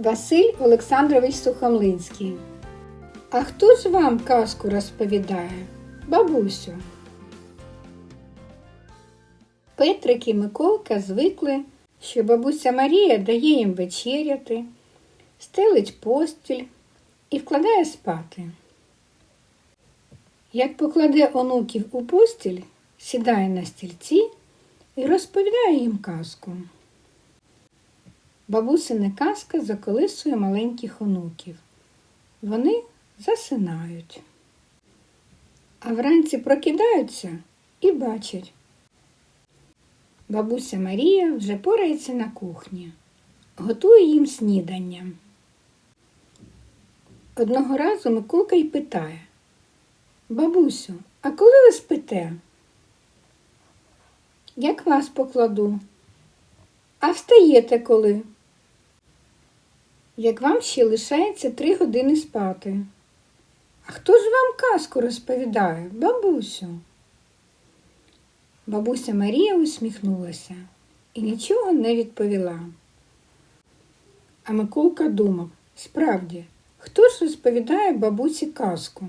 Василь Олександрович Сухомлинський. А хто ж вам казку розповідає? Бабусю. Петрик і Миколка звикли, що бабуся Марія дає їм вечеряти, стелить постіль і вкладає спати. Як покладе онуків у постіль, сідає на стільці і розповідає їм казку. Бабусина казка заколисує маленьких онуків. Вони засинають. А вранці прокидаються і бачать. Бабуся Марія вже порається на кухні, готує їм снідання. Одного разу Миколка й питає Бабусю, а коли ви спите? Як вас покладу? А встаєте коли? Як вам ще лишається три години спати. А хто ж вам казку розповідає, бабусю? Бабуся Марія усміхнулася і нічого не відповіла. А Миколка думав, справді, хто ж розповідає бабусі казку?